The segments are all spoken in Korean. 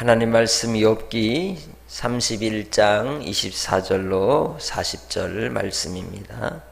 하나님 말씀 욥기 31장 24절로 40절 말씀입니다.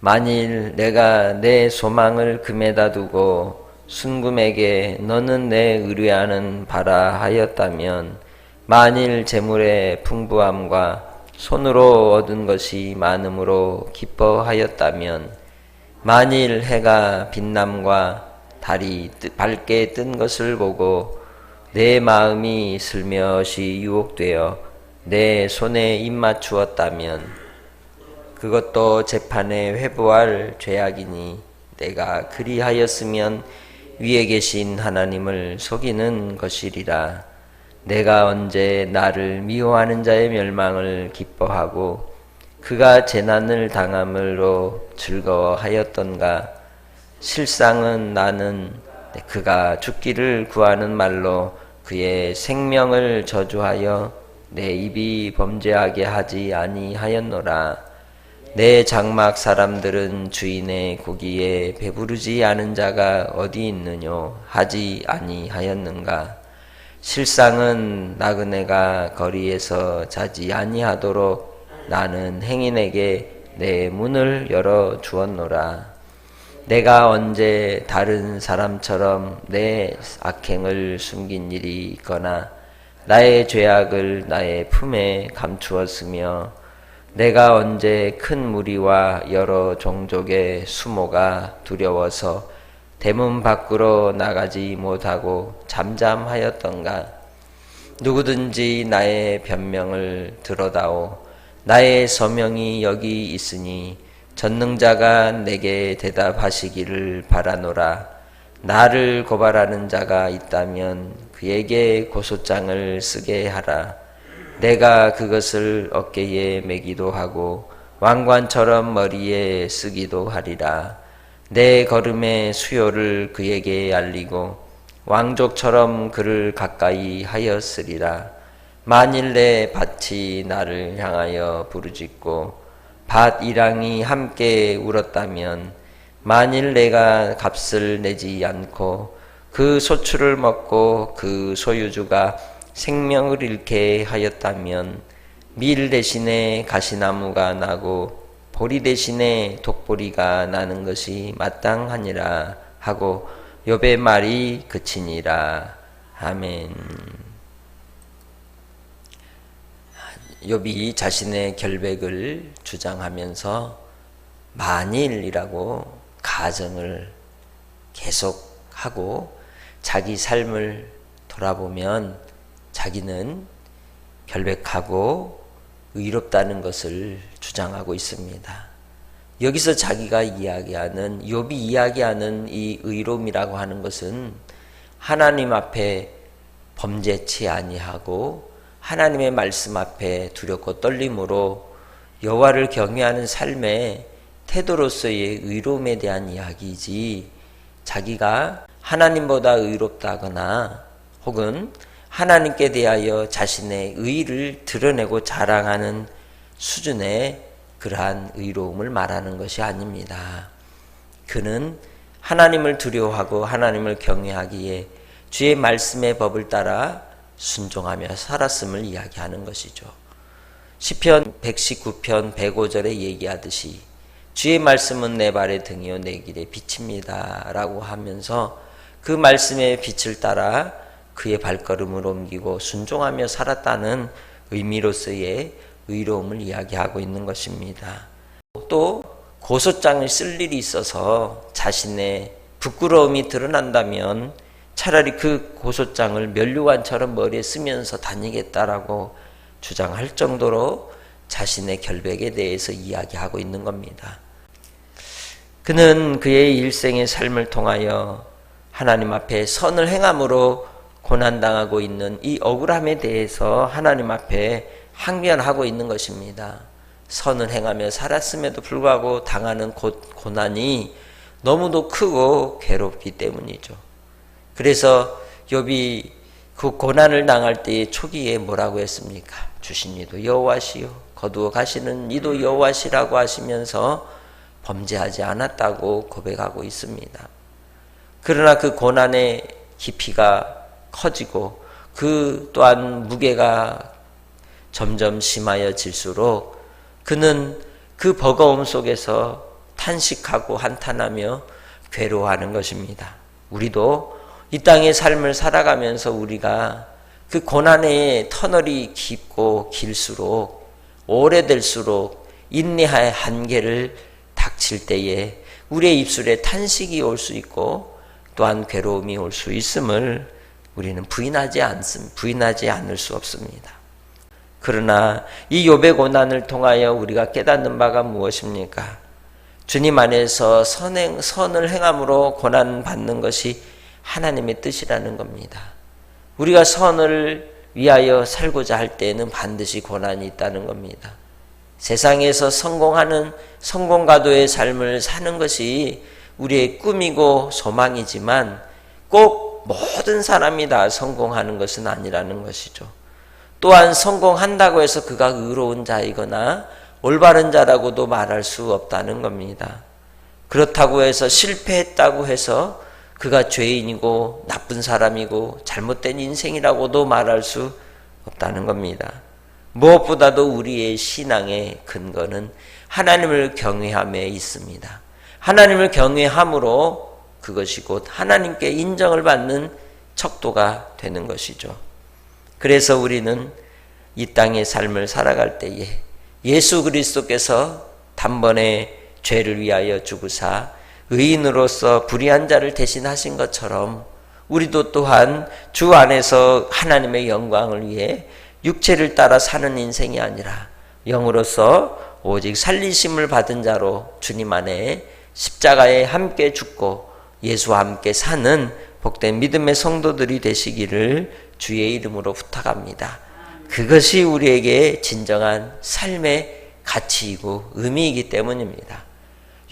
만일 내가 내 소망을 금에다 두고 순금에게 너는 내 의뢰하는 바라 하였다면 만일 재물의 풍부함과 손으로 얻은 것이 많음으로 기뻐하였다면 만일 해가 빛남과 달이 뜨- 밝게 뜬 것을 보고 내 마음이 슬며시 유혹되어 내 손에 입맞추었다면 그것도 재판에 회부할 죄악이니 내가 그리하였으면 위에 계신 하나님을 속이는 것이리라. 내가 언제 나를 미워하는 자의 멸망을 기뻐하고 그가 재난을 당함으로 즐거워하였던가 실상은 나는 그가 죽기를 구하는 말로 그의 생명을 저주하여 내 입이 범죄하게 하지 아니하였노라. 내 장막 사람들은 주인의 고기에 배부르지 않은 자가 어디 있느뇨? 하지 아니하였는가? 실상은 나그네가 거리에서 자지 아니하도록 나는 행인에게 내 문을 열어 주었노라 내가 언제 다른 사람처럼 내 악행을 숨긴 일이 있거나 나의 죄악을 나의 품에 감추었으며 내가 언제 큰 무리와 여러 종족의 수모가 두려워서 대문 밖으로 나가지 못하고 잠잠하였던가? 누구든지 나의 변명을 들어다오. 나의 서명이 여기 있으니 전능자가 내게 대답하시기를 바라노라 나를 고발하는 자가 있다면 그에게 고소장을 쓰게 하라 내가 그것을 어깨에 매기도 하고 왕관처럼 머리에 쓰기도 하리라. 내 걸음의 수요를 그에게 알리고 왕족처럼 그를 가까이 하였으리라. 만일 내 밭이 나를 향하여 부르짖고 밭 이랑이 함께 울었다면 만일 내가 값을 내지 않고 그 소출을 먹고 그 소유주가 생명을 잃게 하였다면 밀 대신에 가시나무가 나고 보리 대신에 독보리가 나는 것이 마땅하니라 하고 욥의 말이 그치니라 아멘. 욥이 자신의 결백을 주장하면서 만일이라고 가정을 계속하고 자기 삶을 돌아보면 자기는 결백하고 의롭다는 것을 주장하고 있습니다. 여기서 자기가 이야기하는 욥이 이야기하는 이 의로움이라고 하는 것은 하나님 앞에 범죄치 아니하고 하나님의 말씀 앞에 두렵고 떨림으로 여호와를 경외하는 삶의 태도로서의 의로움에 대한 이야기이지 자기가 하나님보다 의롭다거나 혹은 하나님께 대하여 자신의 의를 드러내고 자랑하는 수준의 그러한 의로움을 말하는 것이 아닙니다. 그는 하나님을 두려워하고 하나님을 경외하기에 주의 말씀의 법을 따라 순종하며 살았음을 이야기하는 것이죠. 시편 119편 105절에 얘기하듯이 주의 말씀은 내 발의 등이요 내 길의 빛입니다라고 하면서 그 말씀의 빛을 따라 그의 발걸음을 옮기고 순종하며 살았다는 의미로서의 의로움을 이야기하고 있는 것입니다. 또 고소장을 쓸 일이 있어서 자신의 부끄러움이 드러난다면 차라리 그 고소장을 면류관처럼 머리에 쓰면서 다니겠다라고 주장할 정도로 자신의 결백에 대해서 이야기하고 있는 겁니다. 그는 그의 일생의 삶을 통하여 하나님 앞에 선을 행함으로 고난당하고 있는 이 억울함에 대해서 하나님 앞에 항변하고 있는 것입니다. 선을 행하며 살았음에도 불구하고 당하는 고, 고난이 너무도 크고 괴롭기 때문이죠. 그래서 욥이 그 고난을 당할 때의 초기에 뭐라고 했습니까? 주신 이도 여호와시요 거두어 가시는 이도 여호와시라고 하시면서 범죄하지 않았다고 고백하고 있습니다. 그러나 그 고난의 깊이가 커지고 그 또한 무게가 점점 심하여질수록 그는 그 버거움 속에서 탄식하고 한탄하며 괴로워하는 것입니다. 우리도 이 땅의 삶을 살아가면서 우리가 그 고난의 터널이 깊고 길수록 오래될수록 인내의 한계를 닥칠 때에 우리의 입술에 탄식이 올 수 있고 또한 괴로움이 올 수 있음을 우리는 부인하지 않습 부인하지 않을 수 없습니다. 그러나 이 욥의 고난을 통하여 우리가 깨닫는 바가 무엇입니까? 주님 안에서 선행, 선을 행함으로 고난 받는 것이 하나님의 뜻이라는 겁니다. 우리가 선을 위하여 살고자 할 때에는 반드시 고난이 있다는 겁니다. 세상에서 성공하는 성공가도의 삶을 사는 것이 우리의 꿈이고 소망이지만 꼭 모든 사람이 다 성공하는 것은 아니라는 것이죠. 또한 성공한다고 해서 그가 의로운 자이거나 올바른 자라고도 말할 수 없다는 겁니다. 그렇다고 해서 실패했다고 해서 그가 죄인이고 나쁜 사람이고 잘못된 인생이라고도 말할 수 없다는 겁니다. 무엇보다도 우리의 신앙의 근거는 하나님을 경외함에 있습니다. 하나님을 경외함으로 그것이 곧 하나님께 인정을 받는 척도가 되는 것이죠. 그래서 우리는 이 땅의 삶을 살아갈 때에 예수 그리스도께서 단번에 죄를 위하여 죽으사 의인으로서 불의한 자를 대신하신 것처럼 우리도 또한 주 안에서 하나님의 영광을 위해 육체를 따라 사는 인생이 아니라 영으로서 오직 살리심을 받은 자로 주님 안에 십자가에 함께 죽고 예수와 함께 사는 복된 믿음의 성도들이 되시기를 주의 이름으로 부탁합니다. 그것이 우리에게 진정한 삶의 가치이고 의미이기 때문입니다.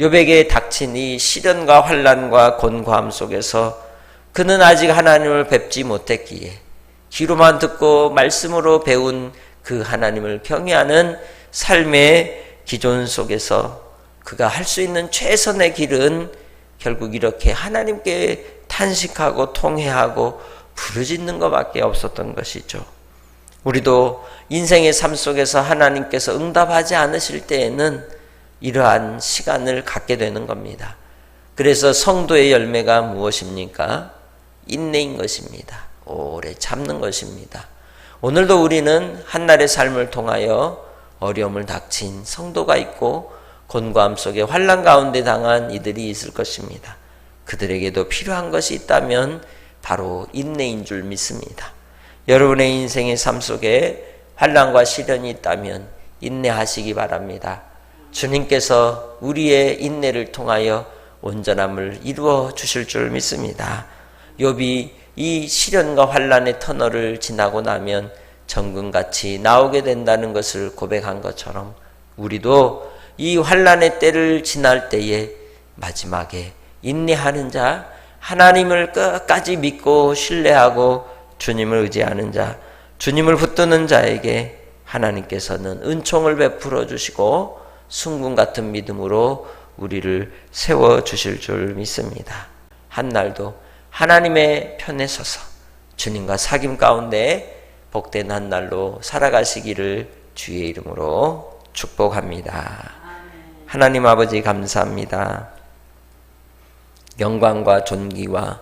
요백에 닥친 이 시련과 환란과 곤고함 속에서 그는 아직 하나님을 뵙지 못했기에 귀로만 듣고 말씀으로 배운 그 하나님을 경외하는 삶의 기존 속에서 그가 할 수 있는 최선의 길은 결국 이렇게 하나님께 탄식하고 통회하고 부르짖는 것밖에 없었던 것이죠. 우리도 인생의 삶 속에서 하나님께서 응답하지 않으실 때에는 이러한 시간을 갖게 되는 겁니다. 그래서 성도의 열매가 무엇입니까? 인내인 것입니다. 오래 참는 것입니다. 오늘도 우리는 한날의 삶을 통하여 어려움을 닥친 성도가 있고 곤고함 속에 환란 가운데 당한 이들이 있을 것입니다. 그들에게도 필요한 것이 있다면 바로 인내인 줄 믿습니다. 여러분의 인생의 삶 속에 환란과 시련이 있다면 인내하시기 바랍니다. 주님께서 우리의 인내를 통하여 온전함을 이루어 주실 줄 믿습니다. 욥이 이 시련과 환란의 터널을 지나고 나면 정금같이 나오게 된다는 것을 고백한 것처럼 우리도 이 환란의 때를 지날 때에 마지막에 인내하는 자, 하나님을 끝까지 믿고 신뢰하고 주님을 의지하는 자, 주님을 붙드는 자에게 하나님께서는 은총을 베풀어 주시고 순금 같은 믿음으로 우리를 세워 주실 줄 믿습니다. 한 날도 하나님의 편에 서서 주님과 사귐 가운데 복된 한 날로 살아가시기를 주의 이름으로 축복합니다. 하나님 아버지 감사합니다. 영광과 존귀와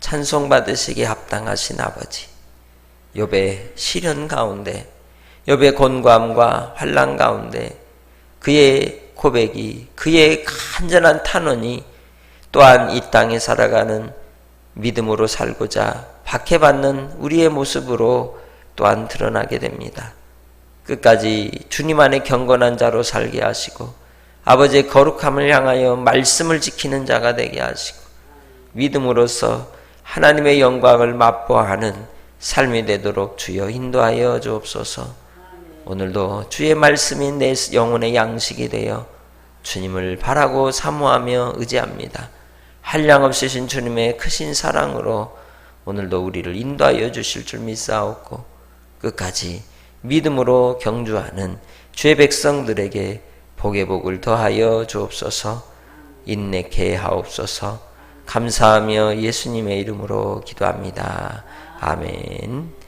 찬송 받으시기에 합당하신 아버지. 욥의 시련 가운데 욥의 곤고함과 환란 가운데 그의 고백이 그의 간절한 탄원이 또한 이 땅에 살아가는 믿음으로 살고자 박해받는 우리의 모습으로 또한 드러나게 됩니다. 끝까지 주님 안에 경건한 자로 살게 하시고 아버지의 거룩함을 향하여 말씀을 지키는 자가 되게 하시고 믿음으로써 하나님의 영광을 맛보아하는 삶이 되도록 주여 인도하여 주옵소서. 오늘도 주의 말씀이 내 영혼의 양식이 되어 주님을 바라고 사모하며 의지합니다. 한량 없으신 주님의 크신 사랑으로 오늘도 우리를 인도하여 주실 줄 믿사옵고 끝까지 믿음으로 경주하는 주의 백성들에게 복의 복을 더하여 주옵소서 인내케 하옵소서 감사하며 예수님의 이름으로 기도합니다. 아멘.